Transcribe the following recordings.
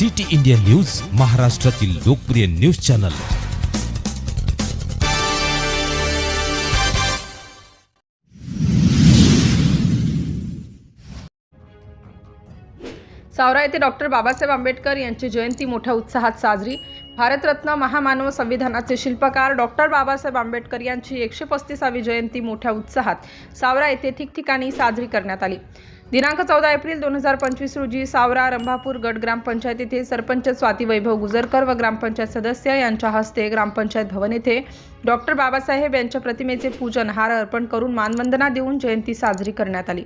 City India news महाराष्ट्रातील लोकप्रिय news channel. सावरा येथे डॉक्टर बाबासाहेब आंबेडकर यांची जयंती मोठ्या उत्साहात साजरी. भारतरत्न महामानव संविधानाचे शिल्पकार डॉक्टर बाबासाहेब आंबेडकर यांची एकशे पस्तीसावी जयंती मोठ्या उत्साहात सावरा येथे ठिकठिकाणी साजरी करण्यात आली. दिनांक चौदा एप्रिल दोन हजार पंचवीस रोजी सावरा रंभापूर गट ग्रामपंचायत येथे सरपंच स्वाती वैभव गुजरकर व ग्रामपंचायत सदस्य यांच्या हस्ते ग्रामपंचायत भवन येथे डॉक्टर बाबासाहेब यांच्या प्रतिमेचे पूजन हार अर्पण करून मानवंदना देऊन जयंती साजरी करण्यात आली.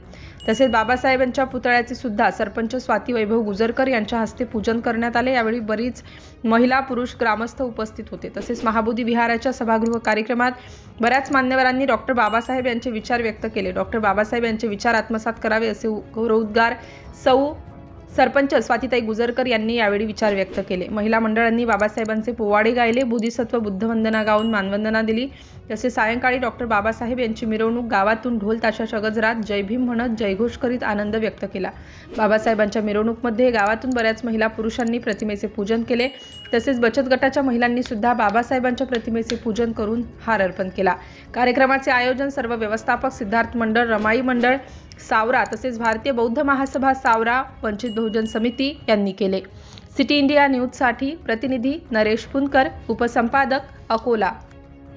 तसेच बाबासाहेब यांच्या पुतळ्याचे सुद्धा सरपंच स्वाती वैभव गुजरकर यांच्या हस्ते पूजन करण्यात आले. यावेळी बरीच महिला पुरुष ग्रामस्थ उपस्थित होते. तसेच महाबोधी विहाराच्या सभागृह कार्यक्रमात बऱ्याच मान्यवरांनी डॉक्टर बाबासाहेब यांचे विचार व्यक्त केले. डॉक्टर बाबासाहेब यांचे विचार आत्मसात करावे असे गौरवोद्गार सौ सरपंच स्वातीताई गुजरकर यांनी यावेळी विचार व्यक्त केले. महिला मंडळांनी बाबासाहेबांचे पोवाडे गायले बुद्धिसत्व बुद्धवंदना गाऊन मानवंदना दिली. तसे सायंकाळी डॉक्टर बाबासाहेब यांची मिरवणूक गावातून ढोल ताशाच्या गजरात जय भीम म्हणत जयघोष करीत आनंद व्यक्त केला. बाबासाहेबांच्या मिरवणूकमध्ये गावातून बऱ्याच महिला पुरुषांनी प्रतिमेचे पूजन केले. तसेच बचत गटाच्या महिलांनी सुद्धा बाबासाहेबांच्या प्रतिमेचे पूजन करून हार अर्पण केला. कार्यक्रमाचे आयोजन सर्व व्यवस्थापक सिद्धार्थ मंडळ रमाई मंडळ सावरा तसेच भारतीय बौद्ध महासभा सावरा वंचित बहुजन समिती यांनी केले. सिटी इंडिया न्यूजसाठी प्रतिनिधी नरेश पुनकर उपसंपादक अकोला.